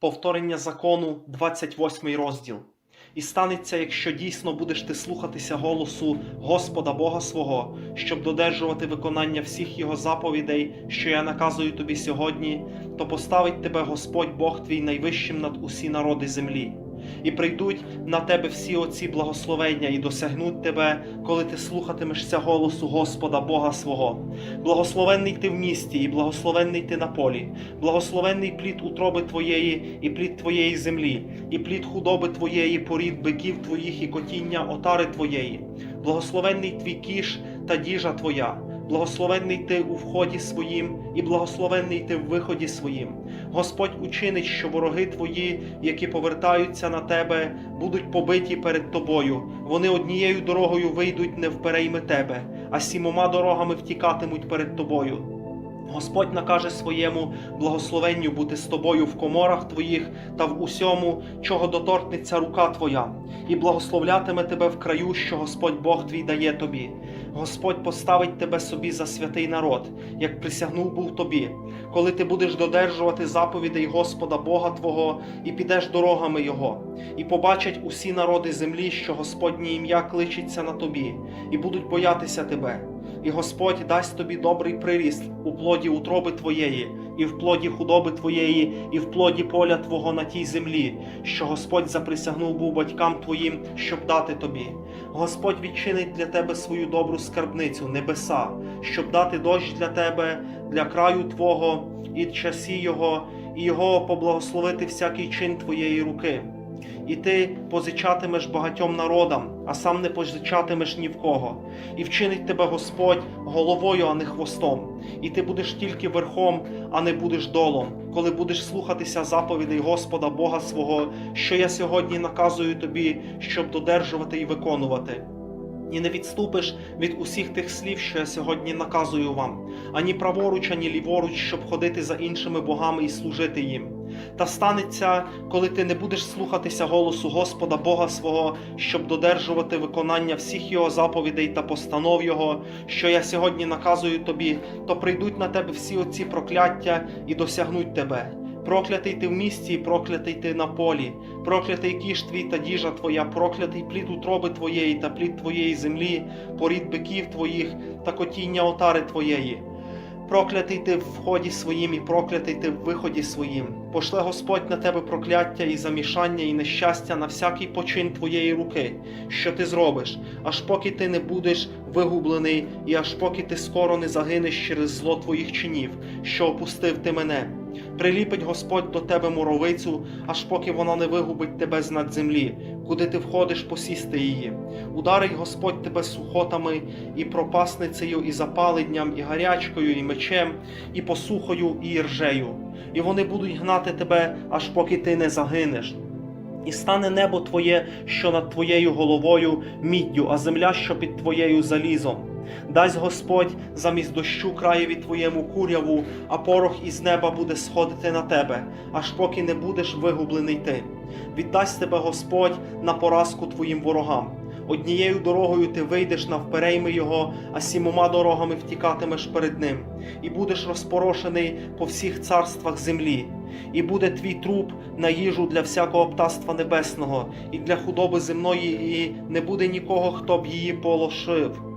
повторення закону, 28 розділ. І станеться, якщо дійсно будеш ти слухатися голосу Господа Бога свого, щоб додержувати виконання всіх його заповідей, що я наказую тобі сьогодні, то поставить тебе Господь Бог твій найвищим над усі народи землі. І прийдуть на тебе всі оці благословення і досягнуть тебе, коли ти слухатимешся голосу Господа Бога свого. Благословенний ти в місті, і благословенний ти на полі, благословенний плід утроби твоєї, і плід твоєї землі, і плід худоби твоєї, порід биків твоїх і котіння отари твоєї, благословенний твій кіш та діжа твоя. Благословенний ти у вході своїм, і благословенний ти в виході своїм. Господь учинить, що вороги твої, які повертаються на тебе, будуть побиті перед тобою. Вони однією дорогою вийдуть не вперейми тебе, а сімома дорогами втікатимуть перед тобою. Господь накаже своєму благословенню бути з тобою в коморах твоїх та в усьому, чого доторкнеться рука твоя, і благословлятиме тебе в краю, що Господь Бог твій дає тобі. Господь поставить тебе собі за святий народ, як присягнув був тобі, коли ти будеш додержувати заповідей Господа Бога Твого і підеш дорогами Його, і побачать усі народи землі, що Господнє ім'я кличеться на тобі, і будуть боятися тебе. І Господь дасть тобі добрий приріст у плоді утроби твоєї, і в плоді худоби твоєї, і в плоді поля твого на тій землі, що Господь заприсягнув був батькам твоїм, щоб дати тобі. Господь відчинить для тебе свою добру скарбницю, небеса, щоб дати дощ для тебе, для краю Твого і часі Його, і Його поблагословити всякий чин твоєї руки. І ти позичатимеш багатьом народам, а сам не позичатимеш ні в кого. І вчинить тебе Господь головою, а не хвостом. І ти будеш тільки верхом, а не будеш долом, коли будеш слухатися заповідей Господа Бога свого, що я сьогодні наказую тобі, щоб додержувати і виконувати. І не відступиш від усіх тих слів, що я сьогодні наказую вам, ані праворуч, ані ліворуч, щоб ходити за іншими богами і служити їм. Та станеться, коли ти не будеш слухатися голосу Господа Бога свого, щоб додержувати виконання всіх його заповідей та постанов Його, що я сьогодні наказую тобі, то прийдуть на тебе всі оці прокляття і досягнуть тебе. Проклятий ти в місті, і проклятий ти на полі, проклятий кіш твій та діжа твоя, проклятий плід утроби твоєї та плід твоєї землі, порід биків твоїх та котіння отари твоєї. Проклятий ти в вході своїм і проклятий ти в виході своїм. Пошле Господь на тебе прокляття і замішання, і нещастя на всякий почин твоєї руки, що ти зробиш, аж поки ти не будеш вигублений, і аж поки ти скоро не загинеш через зло твоїх чинів, що опустив ти мене. Приліпить Господь до тебе муровицю, аж поки вона не вигубить тебе з над землі, куди ти входиш посісти її. Ударить Господь тебе сухотами, і пропасницею, і запаленням, і гарячкою, і мечем, і посухою, і іржею. І вони будуть гнати тебе, аж поки ти не загинеш. І стане небо твоє, що над твоєю головою міддю, а земля, що під твоєю залізом. Дасть Господь замість дощу краєві твоєму куряву, а порох із неба буде сходити на тебе, аж поки не будеш вигублений ти. Віддасть тебе Господь на поразку твоїм ворогам. Однією дорогою ти вийдеш навперейми його, а сімома дорогами втікатимеш перед ним, і будеш розпорошений по всіх царствах землі. І буде твій труп на їжу для всякого птаства небесного, і для худоби земної, і не буде нікого, хто б її полошив.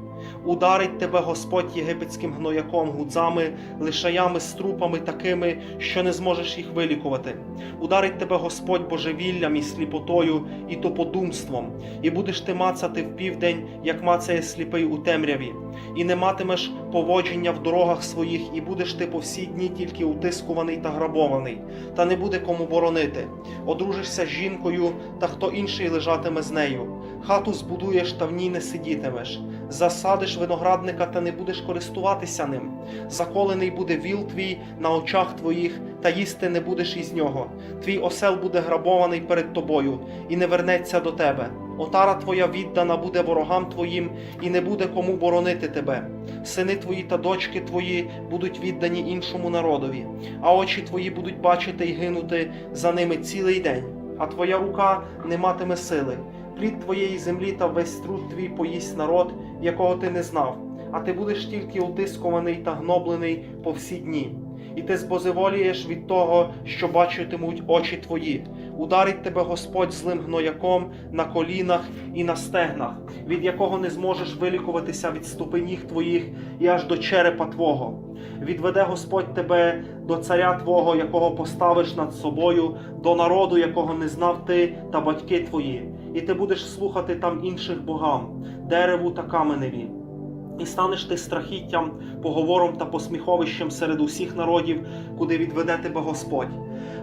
Ударить тебе Господь єгипетським гнояком, гудзами, лишаями, струпами такими, що не зможеш їх вилікувати. Ударить тебе Господь божевіллям і сліпотою, і топодумством, і будеш ти мацати в південь, як мацає сліпий у темряві, і не матимеш поводження в дорогах своїх, і будеш ти по всі дні тільки утискуваний та грабований, та не буде кому боронити. Одружишся з жінкою, та хто інший лежатиме з нею. Хату збудуєш, та в ній не сидітимеш. Засадиш виноградника та не будеш користуватися ним. Заколений буде віл твій на очах твоїх, та їсти не будеш із нього. Твій осел буде грабований перед тобою і не вернеться до тебе. Отара твоя віддана буде ворогам твоїм, і не буде кому боронити тебе. Сини твої та дочки твої будуть віддані іншому народові, а очі твої будуть бачити й гинути за ними цілий день, а твоя рука не матиме сили. Плід твоєї землі та весь труд твій поїсть народ, якого ти не знав, а ти будеш тільки утискуваний та гноблений по всі дні. і ти збозеволієш від того, що бачитимуть очі твої. Ударить тебе Господь злим гнояком на колінах і на стегнах, від якого не зможеш вилікуватися від ступеніг твоїх і аж до черепа твого. Відведе Господь тебе до царя Твого, якого поставиш над собою, до народу, якого не знав ти та батьки твої, і ти будеш слухати там інших богам, дереву та каменеві. І станеш ти страхіттям, поговором та посміховищем серед усіх народів, куди відведе тебе Господь.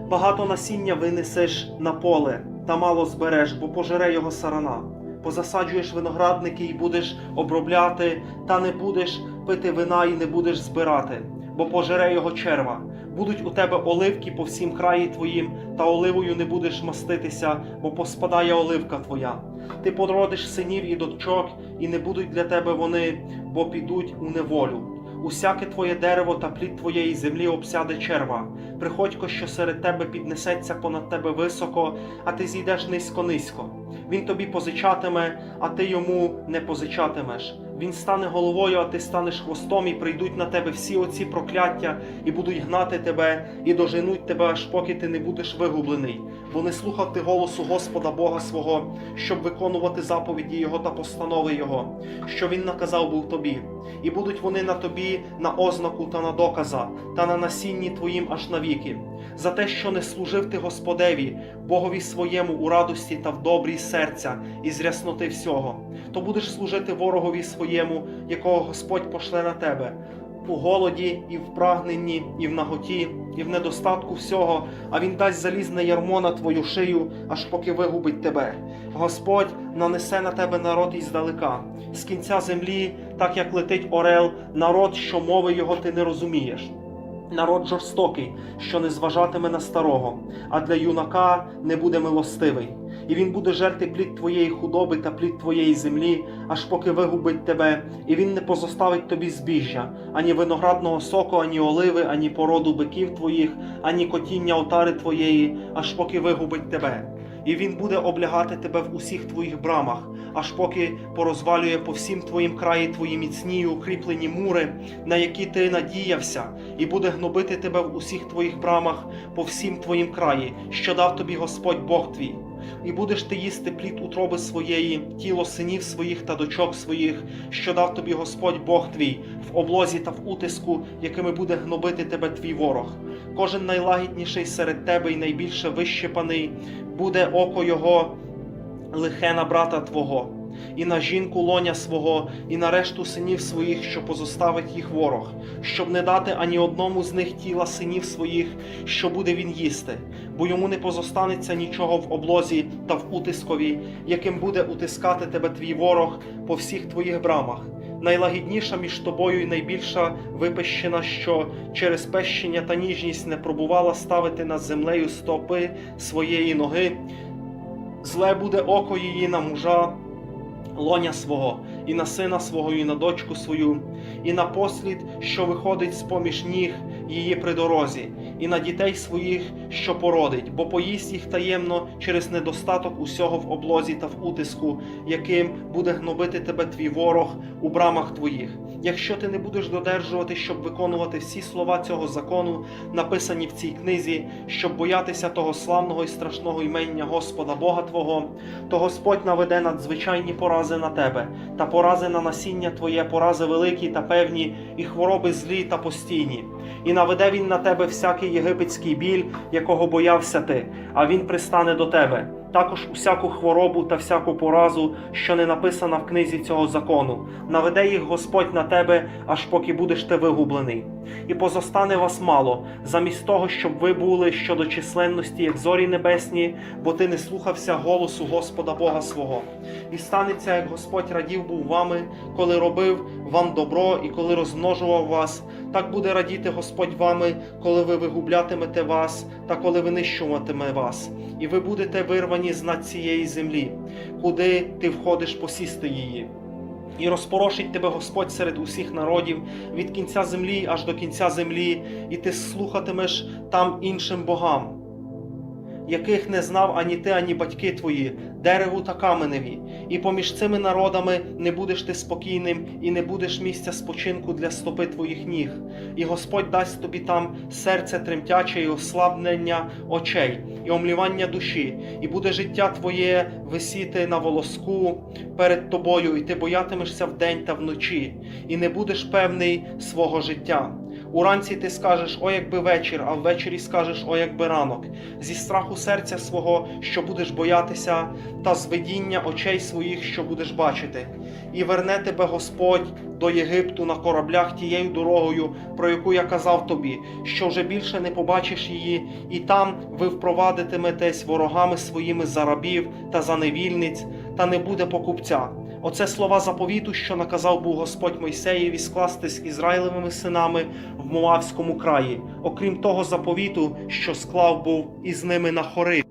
Багато насіння винесеш на поле, та мало збереш, бо пожере його сарана. Позасаджуєш виноградники і будеш обробляти, та не будеш пити вина і не будеш збирати, бо пожере його черва. Будуть у тебе оливки по всім краї твоїм, та оливою не будеш маститися, бо поспадає оливка твоя. Ти породиш синів і дочок, і не будуть для тебе вони, бо підуть у неволю. Усяке твоє дерево та плід твоєї землі обсяде черва. Приходько, що серед тебе піднесеться понад тебе високо, а ти зійдеш низько-низько. Він тобі позичатиме, а ти йому не позичатимеш. Він стане головою, а ти станеш хвостом, і прийдуть на тебе всі оці прокляття, і будуть гнати тебе, і доженуть тебе, аж поки ти не будеш вигублений. Бо не слухав ти голосу Господа Бога свого, щоб виконувати заповіді Його та постанови Його, що Він наказав був тобі. І будуть вони на тобі на ознаку та на доказа, та на насінні твоїм аж навіки. За те, що не служив ти Господеві, Богові своєму у радості та в добрій серця і з рясноти всього, то будеш служити ворогові своєму, якого Господь пошле на тебе. У голоді, і в прагненні, і в наготі, і в недостатку всього, а він дасть залізне ярмо на твою шию, аж поки вигубить тебе. Господь нанесе на тебе народ іздалека, з кінця землі, так як летить орел, народ, що мови його ти не розумієш. Народ жорстокий, що не зважатиме на старого, а для юнака не буде милостивий. І він буде жерти плід твоєї худоби та плід твоєї землі, аж поки вигубить тебе, і він не позоставить тобі збіжжя, ані виноградного соку, ані оливи, ані породу биків твоїх, ані котіння отари твоєї, аж поки вигубить тебе. І він буде облягати тебе в усіх твоїх брамах, аж поки порозвалює по всім твоїм краї твої міцні і укріплені мури, на які ти надіявся, і буде гнобити тебе в усіх твоїх брамах по всім твоїм краї, що дав тобі Господь Бог твій. І будеш ти їсти плід утроби своєї, тіло синів своїх та дочок своїх, що дав тобі Господь Бог твій, в облозі та в утиску, якими буде гнобити тебе твій ворог. Кожен найлагідніший серед тебе і найбільше вищепаний, буде око його лихе на брата твого, і на жінку лоня свого, і на решту синів своїх, що позоставить їх ворог, щоб не дати ані одному з них тіла синів своїх, що буде він їсти, бо йому не позостанеться нічого в облозі та в утискові, яким буде утискати тебе твій ворог по всіх твоїх брамах. Найлагідніша між тобою і найбільша випещена, що через пещення та ніжність не пробувала ставити над землею стопи своєї ноги. Зле буде око її на мужа, лоня свого, і на сина свого, і на дочку свою, і на послід, що виходить з поміж ніг її при дорозі, і на дітей своїх, що породить, бо поїсть їх таємно через недостаток усього в облозі та в утиску, яким буде гнобити тебе твій ворог у брамах твоїх. Якщо ти не будеш додержувати, щоб виконувати всі слова цього закону, написані в цій книзі, щоб боятися того славного і страшного імення Господа Бога Твого, то Господь наведе надзвичайні порази на тебе, та порази на насіння твоє, порази великі та певні, і хвороби злі та постійні. І наведе він на тебе всякий єгипетський біль, якого боявся ти, а він пристане до тебе. Також усяку хворобу та всяку поразу, що не написана в книзі цього закону, наведе їх Господь на тебе, аж поки будеш ти вигублений. І позостане вас мало, замість того, щоб ви були щодо численності, як зорі небесні, бо ти не слухався голосу Господа Бога свого. І станеться, як Господь радів був вами, коли робив вам добро і коли розмножував вас, так буде радіти Господь вами, коли ви вигублятимете вас та коли винищуватиме вас, і ви будете вирвані з знать цієї землі, куди ти входиш посісти її. І розпорошить тебе Господь серед усіх народів від кінця землі аж до кінця землі, і ти слухатимеш там іншим богам, яких не знав ані ти, ані батьки твої, дереву та каменеві, і поміж цими народами не будеш ти спокійним, і не будеш місця спочинку для стопи твоїх ніг. І Господь дасть тобі там серце тремтяче і ослаблення очей, і омлівання душі, і буде життя твоє висіти на волоску перед тобою, і ти боятимешся вдень та вночі, і не будеш певний свого життя. Уранці ти скажеш, о, якби вечір, а ввечері скажеш, о, якби ранок, зі страху серця свого, що будеш боятися, та з очей своїх, що будеш бачити. І верне тебе Господь до Єгипту на кораблях тією дорогою, про яку я казав тобі, що вже більше не побачиш її, і там ви впровадитиметесь ворогами своїми за рабів та за невільниць, та не буде покупця. Оце слова заповіту, що наказав був Господь Мойсеєві скласти з Ізраїлевими синами в Моавському краї, окрім того заповіту, що склав був із ними на хори.